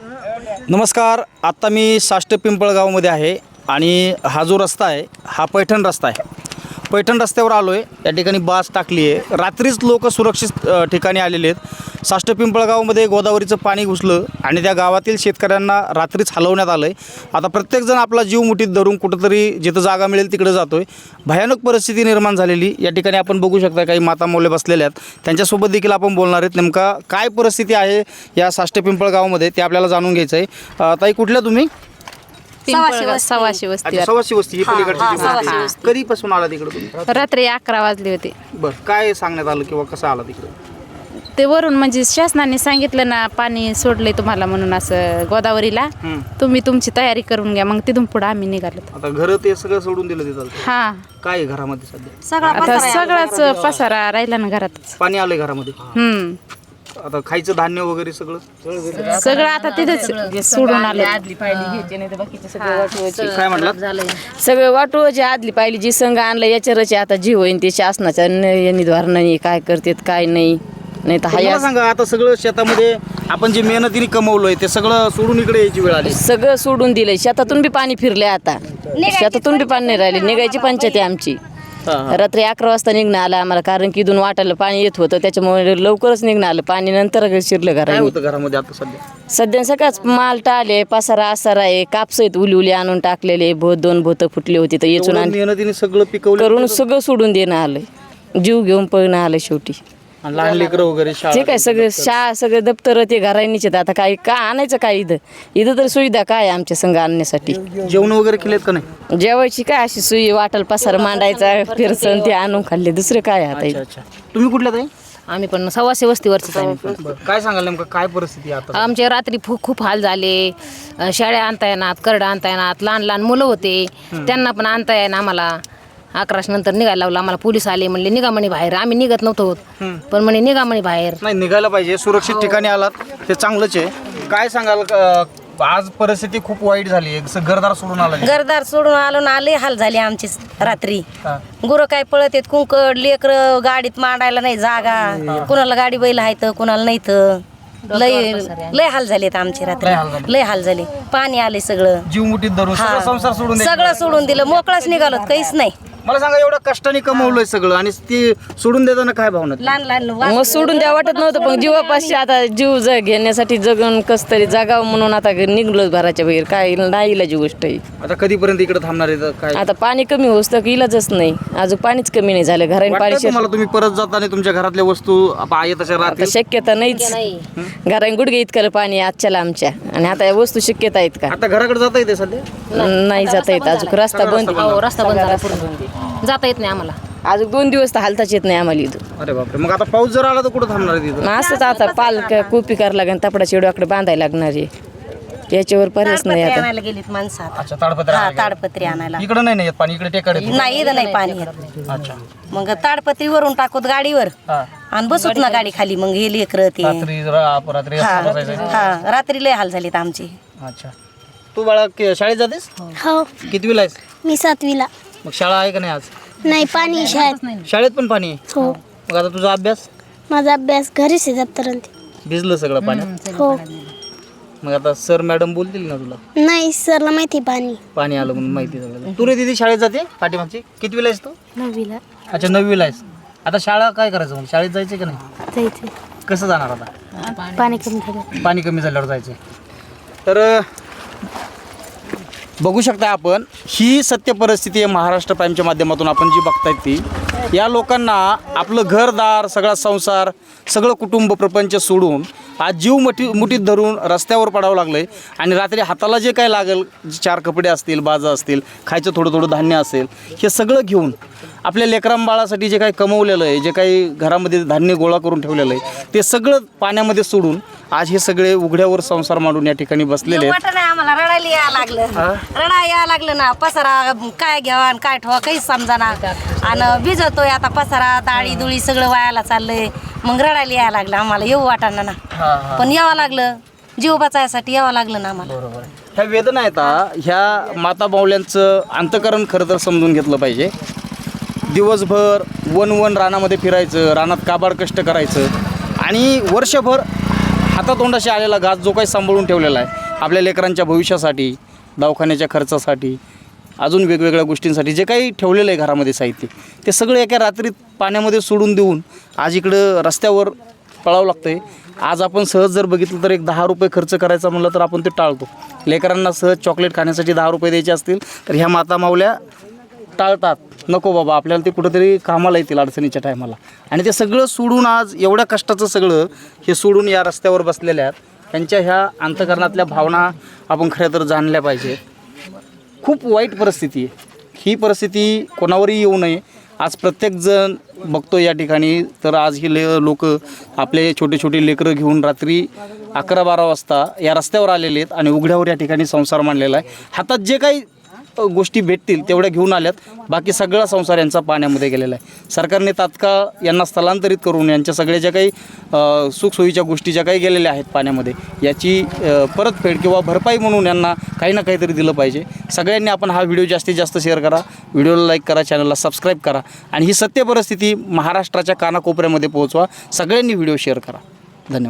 नमस्कार आत्ता मी साष्ट पिंपळगावमध्ये आहे आणि हा जो रस्ता आहे हा पैठण रस्ता आहे. पैठण रस्त्यावर आलो आहे या ठिकाणी बास टाकली आहे रात्रीच लोक सुरक्षित ठिकाणी आलेले आहेत. साष्ट पिंपळगावमध्ये गोदावरीचं पाणी घुसलं आणि त्या गावातील शेतकऱ्यांना रात्रीच हलवण्यात आलं आहे आता प्रत्येकजण आपला जीव मुठीत धरून कुठंतरी जिथं जागा मिळेल तिकडे जातो आहे भयानक परिस्थिती निर्माण झालेली. या ठिकाणी आपण बघू शकता काही माता मौले बसलेल्या आहेत. त्यांच्यासोबत देखील आपण बोलणार आहेत. नेमका काय परिस्थिती आहे या साष्ट पिंपळगावमध्ये ते आपल्याला जाणून घ्यायचं आहे ताई कुठल्या तुम्ही? सव्वाशे. वस्ती. कधीपासून आला तिकडे तुम्ही? रात्री अकरा वाजले होते. बरं काय सांगण्यात आलं किंवा कसं आला तिकडे ते वरून म्हणजे शासनाने सांगितलं ना पाणी सोडलंय तुम्हाला म्हणून असं गोदावरीला. तुम्ही तुमची तयारी करून घ्या मग तिथून पुढे आम्ही निघालो. आता घर ते सगळं सोडून दिलं तिथं हा. काय आहे घरामध्ये सध्या? सगळा आता सगळाच पसारा राहिला ना घरातच. पाणी आलंय घरामध्ये? हम्म. आता खायचं धान्य वगैरे सगळं? सगळं आता तिथेच सोडून आलं. काय म्हटलं सगळं वाटोची आदली पाहिली जी संघ आणलं याच्यावरच आता जीव होईन ते शासनाच्या न- निधीद्वारानं काय करतात काय नाही. नाही तर मला हाया सांगा आता सगळं शेतामध्ये आपण जे मेहनतीने कमवलंय ते सगळं सोडून इकडे यायची वेळ आली. सगळं सोडून दिलंय. शेतातून बी पाणी फिरले आता. शेतातून बी पाणी नाही राहिले. निघायची पंचायत आहे आमची. रात्री अकरा वाजता निघणं आलं आम्हाला कारण की इथून वाटायला पाणी येत होतं. त्याच्यामुळे लवकरच निघणं आलं. पाणी नंतर शिरलं काय होतं घरामध्ये आता सध्या? सध्या सगळ्याच माल टाळले पसारा आसारा आहे. कापस आहेत उली उली आणून टाकलेले भोत दोन भोत फुटले होती तर येचून एवढं आण- मेहनतीने सगळं पिकवलं करून सगळं सोडून देणं आलंय. जीव घेऊन पळणं आलं शेवटी. आणि लहान लेकरं वगैरे शाळा ठीक आहे सगळे शाळा सगळे दप्तर ते घरांनीच आहेत. आता काय का आणायचं काय इथं? इथं तर सुविधा काय आहे आमच्या संघ आणण्यासाठी? जेवण वगैरे केलेत का नाही? जेवायची काय अशी सुई वाटल पसार मांडायचा फिरसन ते आणून खाल्ले. दुसरे काय आहे आता अच्छा इथं? अच्छा. तुम्ही कुठल्या ताई? आम्ही पण सव्वाशे वस्तीवरच आहे. आम्ही पण. बरं. काय सांगाल नेमकं? काय परिस्थिती आहे आता? आमच्या रात्री खूप खूप हाल झाले. अं, शेळ्या आणता येणार करडं आणता येणार. लहान लहान मुलं होते. त्यांना पण आणता येईना आम्हाला. अकराश नंतर निघायला लावलं. आम्हाला पोलीस आले म्हणले निघा म्हणे बाहेर. आम्ही निघत नव्हतो होत. पण म्हणे निघा म्हणे बाहेर. नाही निघायला पाहिजे. सुरक्षित ठिकाणी आलात. ते चांगलंच आहे. काय सांगाल अं, आज परिस्थिती खूप वाईट झाली. आहे घरदार सोडून आला. घरदार सोडून आलो ना आले हाल झाले आमचे रात्री. गुरं काय पळत आहेत कुंकड लेकर गाडीत मांडायला नाही जागा. कुणाला गाडी बैल आहेत कुणाला नाही तर लय लय हाल झालेत आमचे रात्री. लय हाल झाले. पाणी आले सगळं. जीव मुठीत धरून सगळं संसार सोडून द्यायचं. सगळं सोडून दिलं. मोकळाच निघालो. काहीच नाही. मला सांगा एवढं कष्टाने कमवलंय सगळं आणि ती सोडून देताना काय भावना लहान लहान मग सोडून द्या वाटत नव्हतं पण जीवापाशी आता जीव ज घेण्यासाठी जगून कस तरी जगावं म्हणून आता निघलो घराच्या बाहेर काय नाही इलाजी गोष्ट आहे. आता कधीपर्यंत इकडे थांबणार आहे तर काय? आता पाणी कमी होस तर इलाजच नाही अजून पाणीच कमी नाही झालं घराने पाणी वाटतंय तुम्हाला तुम्ही परत जाताना तुमच्या घरातल्या वस्तू आप- आहे तशा आता राहतील? शक्यता नाहीच. घराने गुडघे इतकं पाणी आजच्याला आमच्या आणि आता या वस्तू शक्यता आहेत का? आता घराकडे जाता येते सध्या? नाही जाता येत अजून रस्ता बंद हो रस्ता बंद झाला पूर्ण जाता येत नाही आम्हाला. अजून दोन दिवस तर हालताच येत नाही आम्हाला इथं. अरे बापरे मग आता पाऊस जर आला तर कुठं थांबणार आहे तिथं? मग असंच आता पाल कोपी करावं लागेल तपडाच्या एवढ्याकडे बांधायला लागणार आहे. याच्यावर पर्यायच नाही ताडपत्री आता. आणायला गेलीत माणसं आता. अच्छा ताडपत्र हा ताडपत्री आणायला. इकडे नाही येत पाणी इकडे टेकाडे नाही इथं नाही पाणी येत. अच्छा. मग ताडपत्री वरून टाकूत गाडीवर. हा. आणि बसूत ना गाडी खाली मग हे लेकर ते. रात्री रात्री हा. बसायचं. हा रात्री लय हाल झालेत आमचे. अच्छा. तू बाळा के- शाळेत जातेस? हो. कितवीला आहेस? मी सातवीला. मग शाळा आहे का नाही आज? नाही पाणी शाळेत. शाळेत पण पाणी आहे? हो. मग आता तुझा अभ्यास? माझा अभ्यास घरीच आहे दप्तरांत. भिजलं सगळं पाण्यात? हो. मग आता सर मॅडम बोलतील ना तुला? नाही सरला माहिती पाणी. पाणी आलं म्हणून माहिती झालं तू रे दिदी शाळेत जाते पाठीमागची? कितवीला आहेस तू? नववीला. अच्छा नववीला आहेस. आता शाळा काय करायचं मग? शाळेत जायचं का नाही? जायचं कसं जाणार आता? पाणी कमी झालं. पाणी कमी झाल्यावर जायचं तर अ, बघू शकता आपण ही सत्य परिस्थिती आहे महाराष्ट्र प्राईमच्या माध्यमातून आपण जी बघताय ती. या लोकांना आपलं घरदार सगळा संसार सगळं कुटुंब प्रपंच सोडून आज जीव मुठी मुठीत धरून रस्त्यावर पडावं लागलं आहे आणि रात्री हाताला जे काय लागेल चार कपडे असतील बाजा असतील खायचं थोडं थोडं धान्य असेल हे सगळं घेऊन आपल्या लेकरांबाळासाठी जे काही कमवलेलं आहे जे काही घरामध्ये धान्य गोळा करून ठेवलेलं आहे ते सगळं पाण्यामध्ये सोडून आज हे सगळे उघड्यावर संसार मांडून या ठिकाणी बसलेले आहेत. वाटत नाही आम्हाला रडायला यायला लागलं. रडा यायला लागलं ना पसारा काय घ्यावा आणि काय ठेवा काहीच समजाना. आणि भिजतोय आता पसारा ताळी दुळी सगळं वायाला चाललंय. मग रडायला यायला लागलं आम्हाला येऊ वाटाणा ना. पण यावं लागलं. जीव वाचायसाठी यावं लागलं ना आम्हाला. बरोबर. ह्या वेदना आहेत हा, ह्या माता बावल्यांचं अंतकरण खरं तर समजून घेतलं पाहिजे. दिवसभर वन वन रानामध्ये फिरायचं रानात काबाड कष्ट करायचं. आणि वर्षभर हातातोंडाशी आलेला घास जो काही सांभाळून ठेवलेला आहे आपल्या लेकरांच्या भविष्यासाठी दवाखान्याच्या खर्चासाठी अजून वेगवेगळ्या गोष्टींसाठी जे काही ठेवलेलं आहे घरामध्ये साहित्य ते सगळं एका रात्रीत पाण्यामध्ये सोडून देऊन आज इकडं रस्त्यावर पळावं लागतं आहे आज आपण सहज जर बघितलं तर एक दहा रुपये खर्च करायचा म्हणलं तर आपण ते टाळतो. लेकरांना सहज चॉकलेट खाण्यासाठी दहा रुपये द्यायचे असतील तर ह्या माता मावल्या टाळतात. नको बाबा आपल्याला ते कुठंतरी कामाला येतील अडचणीच्या टायमाला. आणि ते सगळं सोडून आज एवढ्या कष्टाचं सगळं हे सोडून या रस्त्यावर बसलेल्या आहेत. त्यांच्या ह्या अंतकरणातल्या भावना आपण खऱ्या तर जाणल्या पाहिजे. खूप वाईट परिस्थिती आहे. ही परिस्थिती कोणावरही येऊ नये. आज प्रत्येकजण बघतो या ठिकाणी. तर आज ही ले लोक आपले छोटे छोटे लेकरं घेऊन रात्री अकरा बारा वाजता या रस्त्यावर आलेले आहेत आणि उघड्यावर या ठिकाणी संसार मांडलेला आहे. हातात जे काही गोष्टी भेटतील तेवढ्या घेऊन आल्यात. बाकी सगळा संसार यांचा पाण्यामध्ये गेलेला आहे. सरकारने तात्काळ यांना स्थलांतरित करून यांच्या सगळ्या ज्या काही सुखसोयीच्या गोष्टी ज्या काही गेलेल्या आहेत पाण्यामध्ये याची परतफेड किंवा भरपाई म्हणून यांना काही ना काहीतरी दिलं पाहिजे. सगळ्यांनी आपण हा व्हिडिओ जास्तीत जास्त शेअर करा. व्हिडिओला लाईक करा चॅनलला सबस्क्राईब करा आणि ही सत्य परिस्थिती महाराष्ट्राच्या कानाकोपऱ्यामध्ये पोहोचवा. सगळ्यांनी व्हिडिओ शेअर करा. धन्यवाद.